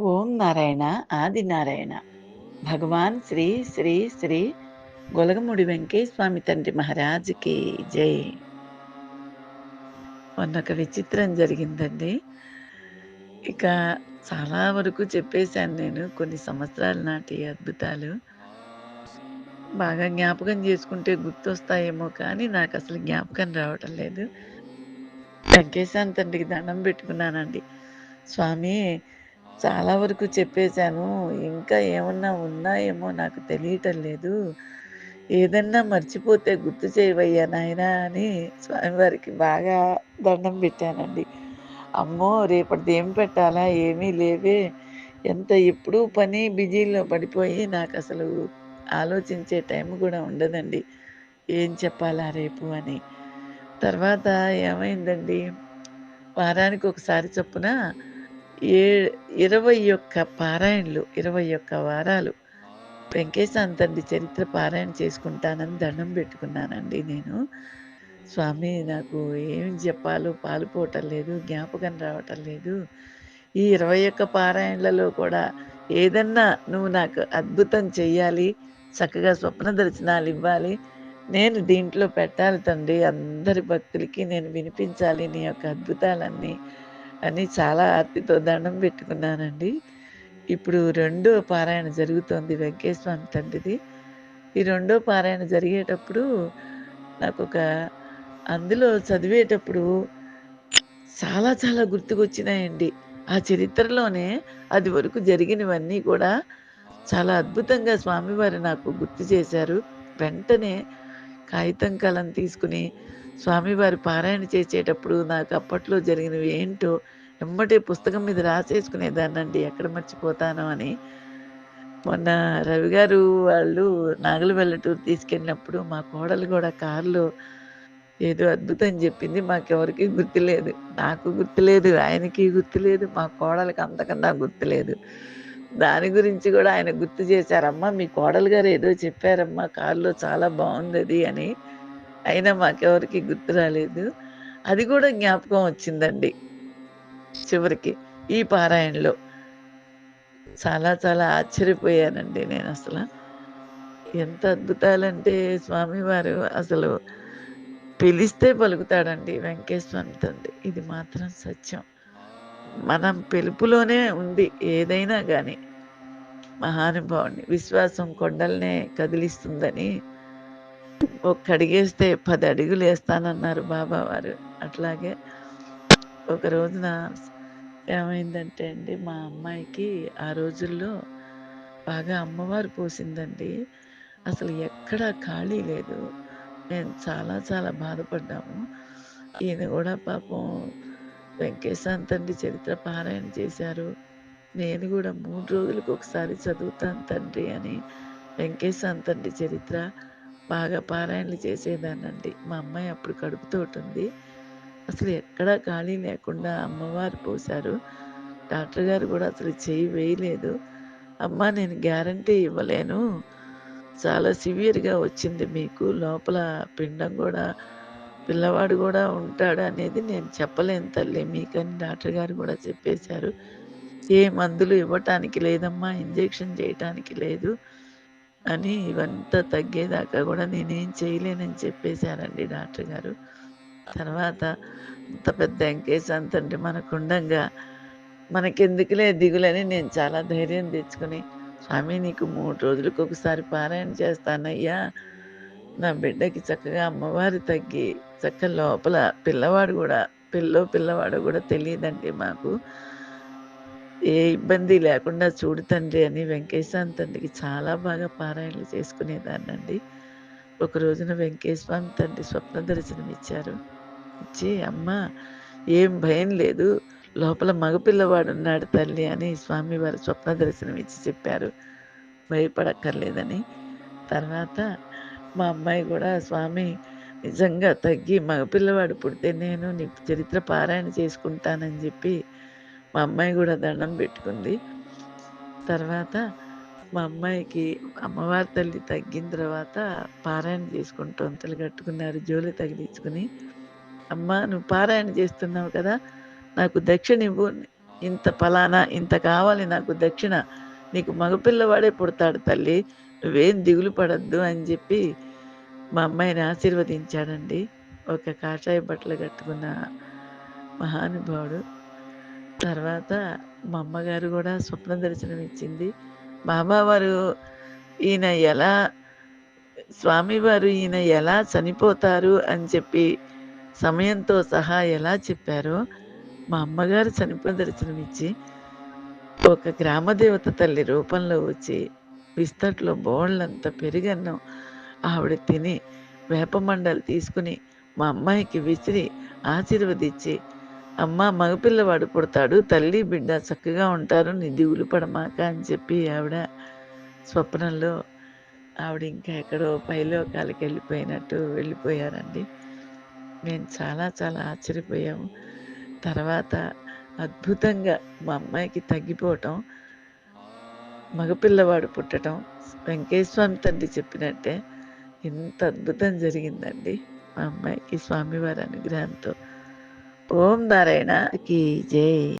ఓం నారాయణ ఆది నారాయణ. భగవాన్ శ్రీ శ్రీ శ్రీ గొలగముడి వెంకయ్య స్వామి తండ్రి మహారాజుకి జై. మొన్న ఒక విచిత్రం జరిగిందండి. ఇక చాలా వరకు చెప్పేశాను నేను కొన్ని సంవత్సరాల నాటి అద్భుతాలు. బాగా జ్ఞాపకం చేసుకుంటే గుర్తొస్తాయేమో కానీ నాకు అసలు జ్ఞాపకం రావటం లేదు. వెంకటేశాన్ తండ్రికి దండం పెట్టుకున్నానండి. స్వామి చాలా వరకు చెప్పేశాను. ఇంకా ఏమన్నా ఉన్నాయేమో నాకు తెలియటం లేదు. ఏదన్నా మర్చిపోతే గుర్తు చేయవయ్యా నాయనా అని స్వామివారికి బాగా దండం పెట్టానండి. అమ్మో రేపటిది ఏం పెట్టాలా? ఏమీ లేవే. ఎంత ఎప్పుడూ పని బిజీలో పడిపోయి నాకు అసలు ఆలోచించే టైం కూడా ఉండదండి. ఏం చెప్పాలా రేపు అని. తర్వాత ఏమైందండి? వారానికి ఒకసారి చొప్పున ఏ ఇరవై ఒక్క పారాయణలు ఇరవై ఒక్క వారాలు వెంకటేశాన్ తండ్రి చరిత్ర పారాయణ చేసుకుంటానని దండం పెట్టుకున్నానండి నేను. స్వామి నాకు ఏం చెప్పాలో పాలుపోవటం లేదు జ్ఞాపకం రావటం లేదు. ఈ ఇరవై ఒక్క పారాయణలలో కూడా ఏదన్నా నువ్వు నాకు అద్భుతం చెయ్యాలి చక్కగా స్వప్న దర్శనాలు ఇవ్వాలి నేను దీంట్లో పెట్టాలి తండ్రి అందరి భక్తులకి నేను వినిపించాలి నీ యొక్క అద్భుతాలన్నీ. అని చాలా ఆర్తితో దండం పెట్టుకున్నానండి. ఇప్పుడు రెండో పారాయణ జరుగుతోంది వెంకటేశ్వమి తండ్రిది. ఈ రెండో పారాయణ జరిగేటప్పుడు నాకు ఒక అందులో చదివేటప్పుడు చాలా చాలా గుర్తుకొచ్చినాయండి. ఆ చరిత్రలోనే అది వరకు జరిగినవన్నీ కూడా చాలా అద్భుతంగా స్వామివారు నాకు గుర్తు చేశారు. వెంటనే కాగితం కలం తీసుకుని స్వామివారి పారాయణ చేసేటప్పుడు నాకు అప్పట్లో జరిగినవి ఏంటో ఎమ్మటే పుస్తకం మీద రాసేసుకునేదానండి ఎక్కడ మర్చిపోతానో అని. మొన్న రవి గారు వాళ్ళు నాగల వెళ్ళటూరు తీసుకెళ్ళినప్పుడు మా కోడలు కూడా కారులో ఏదో అద్భుతం చెప్పింది. మాకెవరికి గుర్తులేదు. నాకు గుర్తులేదు. ఆయనకి గుర్తులేదు. మా కోడలకి అంతకన్నా గుర్తులేదు. దాని గురించి కూడా ఆయన గుర్తు చేశారమ్మా. మీ కోడలు గారు ఏదో చెప్పారమ్మా. కారులో చాలా బాగుంది అది అని. అయినా మాకెవరికి గుర్తు రాలేదు. అది కూడా జ్ఞాపకం వచ్చిందండి. చివరికి ఈ పారాయణలో. చాలా చాలా ఆశ్చర్యపోయానండి నేను అసలు. ఎంత అద్భుతాలంటే స్వామివారు అసలు పిలిస్తే పలుకుతాడండి వెంకటేశ్వరం తండ్రి. ఇది మాత్రం సత్యం. మనం పిలుపులోనే ఉంది ఏదైనా కానీ మహానుభావుని విశ్వాసం కొండల్నే కదిలిస్తుందని ఒక్క అడిగేస్తే పది అడుగులు వేస్తానన్నారు బాబా వారు. అట్లాగే ఒక రోజున ఏమైందంటే అండి మా అమ్మాయికి ఆ రోజుల్లో బాగా అమ్మవారు పోసిందండి. అసలు ఎక్కడా ఖాళీ లేదు. మేము చాలా చాలా బాధపడ్డాము. ఈయన కూడా పాపం వెంకటేశాంత్ తండ్రి చరిత్ర పారాయణ చేశారు. నేను కూడా మూడు రోజులకు ఒకసారి చదువుతాను తండ్రి అని వెంకటేశాంత్ తండ్రి చరిత్ర. బాగా పారాయణలు చేసేదానండి మా అమ్మాయి అప్పుడు కడుపుతోటి ఉంది అసలు ఎక్కడా ఖాళీ లేకుండా అమ్మవారు పోశారు. డాక్టర్ గారు కూడా అసలు చేయి వేయలేదు. అమ్మ నేను గ్యారంటీ ఇవ్వలేను. చాలా సివియర్గా వచ్చింది మీకు. లోపల పిండం కూడా పిల్లవాడు కూడా ఉంటాడు అనేది నేను చెప్పలేను తల్లి. మీకని డాక్టర్ గారు కూడా చెప్పేశారు. ఏ మందులు ఇవ్వటానికి లేదమ్మా ఇంజెక్షన్ చేయటానికి లేదు. అని ఇవంతా తగ్గేదాకా కూడా నేనేం చేయలేనని చెప్పేశారండి డాక్టర్ గారు. తర్వాత అంత పెద్ద వెంకేశ్ అంతంటే మనకుండంగా మనకెందుకులే దిగులని నేను చాలా ధైర్యం తెచ్చుకుని స్వామి నీకు మూడు రోజులకు ఒకసారి పారాయణ చేస్తానయ్యా. నా బిడ్డకి చక్కగా అమ్మవారు తగ్గి చక్క లోపల పిల్లవాడు కూడా పిల్లో పిల్లవాడు కూడా తెలియదండి మాకు. ఏ ఇబ్బంది లేకుండా చూడు తండ్రి అని వెంకటేశ్వర తండ్రికి చాలా బాగా పారాయణలు చేసుకునేదాన్నండి. ఒక రోజున వెంకటేశ్వర తండ్రి స్వప్న దర్శనం ఇచ్చారు ఇచ్చి అమ్మ ఏం భయం లేదు. లోపల మగపిల్లవాడు ఉన్నాడు తల్లి అని స్వామి వారు స్వప్న దర్శనం ఇచ్చి చెప్పారు. భయపడక్కర్లేదని. తర్వాత మా అమ్మాయి కూడా స్వామి నిజంగా తగ్గి మగపిల్లవాడు పుడితే నేను నీ చరిత్ర పారాయణ చేసుకుంటానని చెప్పి మా అమ్మాయి కూడా దండం పెట్టుకుంది. తర్వాత మా అమ్మాయికి అమ్మవారి తల్లి తగ్గిన తర్వాత పారాయణ చేసుకుంటూ తొంతలు కట్టుకున్నారు జోలి తగిలించుకుని. అమ్మ నువ్వు పారాయణ చేస్తున్నావు కదా నాకు దక్షిణ ఇవ్వు. ఇంత పలానా ఇంత కావాలి నాకు దక్షిణ. నీకు మగపిల్లవాడే పుడతాడు తల్లి నువ్వేం దిగులు పడద్దు అని చెప్పి మా అమ్మాయిని ఆశీర్వదించాడండి. ఒక కాషాయ బట్టలు కట్టుకున్న మహానుభావుడు. తర్వాత మా అమ్మగారు కూడా స్వప్న దర్శనం ఇచ్చింది బాబావారు ఈయన ఎలా స్వామివారు ఈయన ఎలా చనిపోతారు అని చెప్పి సమయంతో సహా ఎలా చెప్పారో మా అమ్మగారు చనిపోయిన దర్శనం ఇచ్చి ఒక గ్రామదేవత తల్లి రూపంలో వచ్చి విస్తట్లో బోళ్ళంత పెరిగన్నం. ఆవిడ తిని వేపమండలు తీసుకుని మా అమ్మాయికి విసిరి ఆశీర్వదించి అమ్మ మగపిల్లవాడు పుడతాడు తల్లి బిడ్డ చక్కగా ఉంటారు నీ దిగులు పడమాక అని చెప్పి ఆవిడ స్వప్నంలో ఆవిడ ఇంకా ఎక్కడో పైలోకాలకి వెళ్ళిపోయినట్టు వెళ్ళిపోయారండి. మేము చాలా చాలా ఆశ్చర్యపోయాము. తర్వాత అద్భుతంగా మా అమ్మాయికి తగ్గిపోవటం మగపిల్లవాడు పుట్టడం స్వామి తండ్రి చెప్పినట్టే ఇంత అద్భుతం జరిగిందండి మా అమ్మాయికి స్వామివారి అనుగ్రహంతో. ఓం నారాయణ. కీ జై.